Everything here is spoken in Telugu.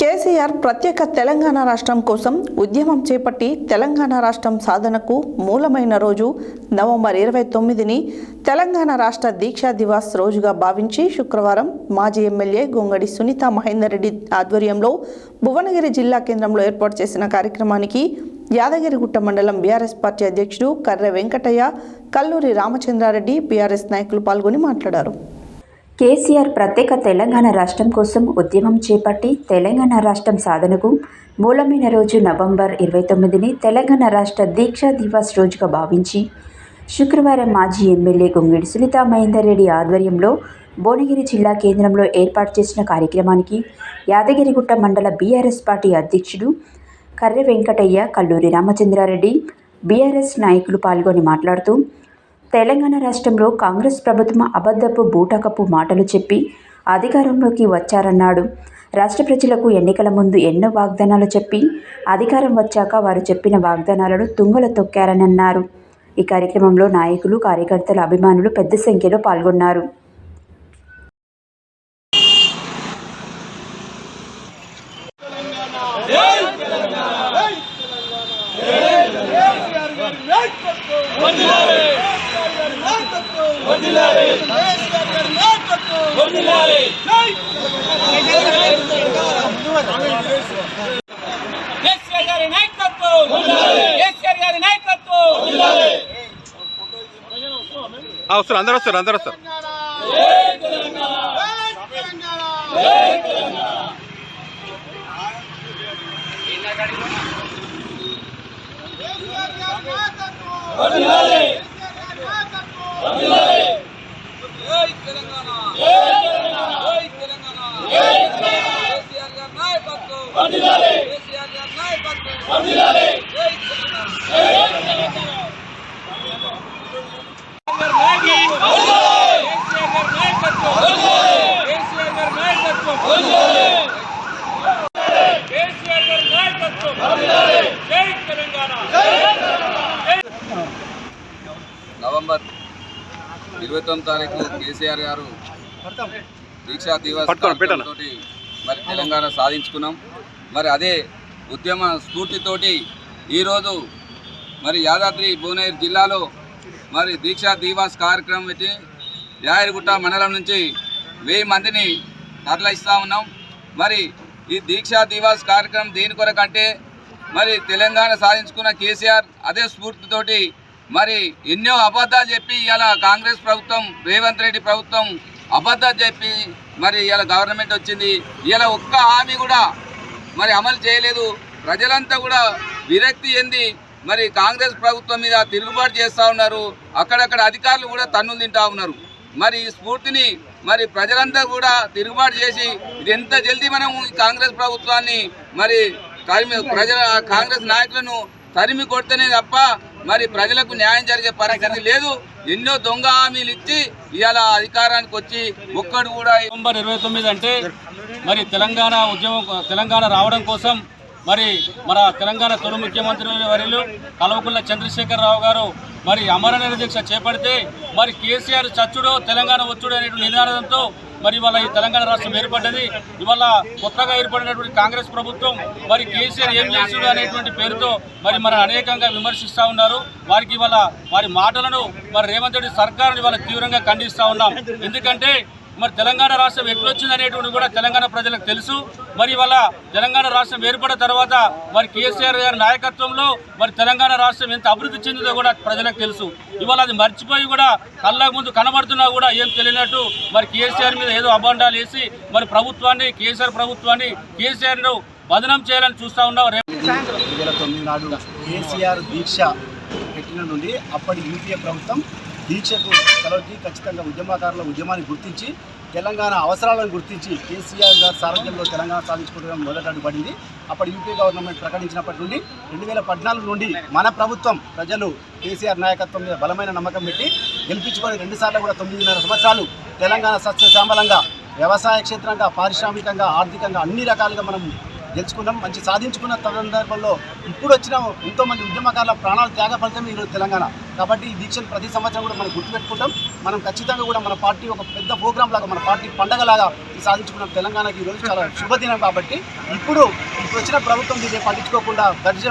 కేసీఆర్ ప్రత్యేక తెలంగాణ రాష్ట్రం కోసం ఉద్యమం చేపట్టి తెలంగాణ రాష్ట్రం సాధనకు మూలమైన రోజు నవంబర్ ఇరవై తొమ్మిదిని తెలంగాణ రాష్ట్ర దీక్షా దివాస్ రోజుగా భావించి శుక్రవారం మాజీ ఎమ్మెల్యే గొంగడి సునీత మహేందర్ రెడ్డి ఆధ్వర్యంలో భువనగిరి జిల్లా కేంద్రంలో ఏర్పాటు చేసిన కార్యక్రమానికి యాదగిరిగుట్ట మండలం బీఆర్ఎస్ పార్టీ అధ్యక్షుడు కర్రె వెంకటయ్య కల్లూరి రామచంద్రారెడ్డి బీఆర్ఎస్ నాయకులు పాల్గొని మాట్లాడారు. కేసీఆర్ ప్రత్యేక తెలంగాణ రాష్ట్రం కోసం ఉద్యమం చేపట్టి తెలంగాణ రాష్ట్రం సాధనకు మూలమైన రోజు నవంబర్ ఇరవై తొమ్మిదిని తెలంగాణ రాష్ట్ర దీక్షా దివాస్ రోజుగా భావించి శుక్రవారం మాజీ ఎమ్మెల్యే గొంగిడి సునీత మహేందర్ రెడ్డి ఆధ్వర్యంలో భువనగిరి జిల్లా కేంద్రంలో ఏర్పాటు చేసిన కార్యక్రమానికి యాదగిరిగుట్ట మండల బీఆర్ఎస్ పార్టీ అధ్యక్షుడు కర్రె వెంకటయ్య కల్లూరి రామచంద్రారెడ్డి బీఆర్ఎస్ నాయకులు పాల్గొని మాట్లాడుతూ తెలంగాణ రాష్ట్రంలో కాంగ్రెస్ ప్రభుత్వం అబద్ధపు బూటకపు మాటలు చెప్పి అధికారంలోకి వచ్చారన్నాడు రాష్ట్ర ప్రజలకు ఎన్నికల ముందు ఎన్నో వాగ్దానాలు చెప్పి అధికారం వచ్చాక వారు చెప్పిన వాగ్దానాలను తుంగల తొక్కారని అన్నారు ఈ కార్యక్రమంలో నాయకులు కార్యకర్తల అభిమానులు పెద్ద సంఖ్యలో పాల్గొన్నారు కేసీఆర్ గారి నాయకత్వం కేసీఆర్ గారి నాయకత్వం ఆ, వస్తారు అందరు వస్తారు అందరు వస్తారు. జై తెలంగాణ జై తెలంగాణ కేసీఆర్ గారి నాయకత్వం కేసీఆర్ గారి నాయకత్వం జై తెలంగాణ కేసీఆర్ గారి నాయకత్వం కేసీఆర్ గారి నాయకత్వం జై తెలంగాణ నవంబర్ ఇరవై తొమ్మిది తారీఖు కేసీఆర్ గారు దీక్షా దివస్ మరి తెలంగాణ సాధించుకున్నాం. మరి అదే ఉద్యమ స్ఫూర్తితోటి ఈరోజు మరి యాదాద్రి భువనగిరి జిల్లాలో మరి దీక్షా దివాస్ కార్యక్రమం పెట్టి యాయరిగుట్ట మండలం నుంచి వెయ్యి మందిని తరలిస్తూ ఉన్నాం. మరి ఈ దీక్షా దివాస్ కార్యక్రమం దేని కొరకంటే మరి తెలంగాణ సాధించుకున్న కేసీఆర్ అదే స్ఫూర్తితోటి మరి ఎన్నో అబద్ధాలు చెప్పి ఇలా కాంగ్రెస్ ప్రభుత్వం రేవంత్ రెడ్డి ప్రభుత్వం అబద్ధాలు చెప్పి మరి ఇలా గవర్నమెంట్ వచ్చింది. ఇలా ఒక్క హామీ కూడా మరి అమలు చేయలేదు. ప్రజలంతా కూడా విరక్తి చెంది మరి కాంగ్రెస్ ప్రభుత్వం మీద తిరుగుబాటు చేస్తూ ఉన్నారు. అక్కడక్కడ అధికారులు కూడా తన్నులు తింటా ఉన్నారు. మరి ఈ స్ఫూర్తిని మరి ప్రజలంతా కూడా తిరుగుబాటు చేసి ఇది ఎంత జల్దీ మనం ఈ కాంగ్రెస్ ప్రభుత్వాన్ని మరి తరిమి ప్రజల కాంగ్రెస్ నాయకులను తరిమి కొడితేనే తప్ప మరి ప్రజలకు న్యాయం జరిగే పరిస్థితి లేదు. ఎన్నో దొంగ హామీలు ఇచ్చి ఇవాళ అధికారానికి వచ్చి ఒక్కడు కూడా నవంబర్ ఇరవై తొమ్మిది అంటే మరి తెలంగాణ ఉద్యమం తెలంగాణ రావడం కోసం మరి మన తెలంగాణ తొలి ముఖ్యమంత్రి వర్యులు కల్వకుంట్ల చంద్రశేఖరరావు గారు మరి అమరణ దీక్ష చేపడితే మరి కేసీఆర్ చచ్చుడు తెలంగాణ వచ్చుడు అనేటువంటి నినాదంతో మరి ఇవాళ ఈ తెలంగాణ రాష్ట్రం ఏర్పడ్డది. ఇవాళ కొత్తగా ఏర్పడినటువంటి కాంగ్రెస్ ప్రభుత్వం మరి కేసీఆర్ ఏం చేస్తుడు అనేటువంటి పేరుతో మరి మన అనేకంగా విమర్శిస్తూ ఉన్నారు. వారికి ఇవాళ వారి మాటలను మరి రేవంత్ రెడ్డి సర్కారుని ఇవాళ తీవ్రంగా ఖండిస్తూ ఉన్నాం. ఎందుకంటే మరి తెలంగాణ రాష్ట్రం ఎట్లొచ్చింది అనేటువంటి కూడా తెలంగాణ ప్రజలకు తెలుసు. మరి ఇవాళ తెలంగాణ రాష్ట్రం ఏర్పడిన తర్వాత మరి కేసీఆర్ గారి నాయకత్వంలో మరి తెలంగాణ రాష్ట్రం ఎంత అభివృద్ధి చెందిందో కూడా ప్రజలకు తెలుసు. ఇవాళ అది మర్చిపోయి కూడా కళ్ళ ముందు కనబడుతున్నా కూడా ఏం తెలియనట్టు మరి కేసీఆర్ మీద ఏదో అభండాలు వేసి మరి ప్రభుత్వాన్ని కేసీఆర్ ప్రభుత్వాన్ని కేసీఆర్ను బదనం చేయాలని చూస్తా ఉన్నాం. రేపు కేసీఆర్ దీక్ష పెట్టిన నుండి అప్పటి యూపీఏ ప్రభుత్వం దీక్షకు సెలవుకి ఖచ్చితంగా ఉద్యమకారుల ఉద్యమాన్ని గుర్తించి తెలంగాణ అవసరాలను గుర్తించి కేసీఆర్ గారి సారథ్యంలో తెలంగాణ సాధించుకోవడం మొదట అడ్డుపడింది అప్పటి యూపీ గవర్నమెంట్ ప్రకటించినప్పటి నుండి రెండు వేల పద్నాలుగు నుండి మన ప్రభుత్వం ప్రజలు కేసీఆర్ నాయకత్వం మీద బలమైన నమ్మకం పెట్టి గెలిపించుకొని రెండుసార్లు కూడా తొమ్మిదిన్నర సంవత్సరాలు తెలంగాణ సస్యశ్యామలంగా వ్యవసాయ క్షేత్రంగా పారిశ్రామికంగా ఆర్థికంగా అన్ని రకాలుగా మనం గెలుచుకున్నాం మంచి సాధించుకున్న సందర్భంలో ఇప్పుడు వచ్చిన ఎంతో మంది ఉద్యమకారుల ప్రాణాలు త్యాగ ఫలితం ఈరోజు తెలంగాణ. కాబట్టి ఈ దీక్షను ప్రతి సంవత్సరం కూడా మనం గుర్తుపెట్టుకుంటాం. మనం ఖచ్చితంగా కూడా మన పార్టీ ఒక పెద్ద ప్రోగ్రామ్ లాగా మన పార్టీ పండగలాగా సాధించుకున్న తెలంగాణకి ఈ రోజు చాలా శుభదినం కాబట్టి ఇప్పుడు ఇప్పుడు వచ్చిన ప్రభుత్వం దీన్ని పట్టించుకోకుండా గడిచిన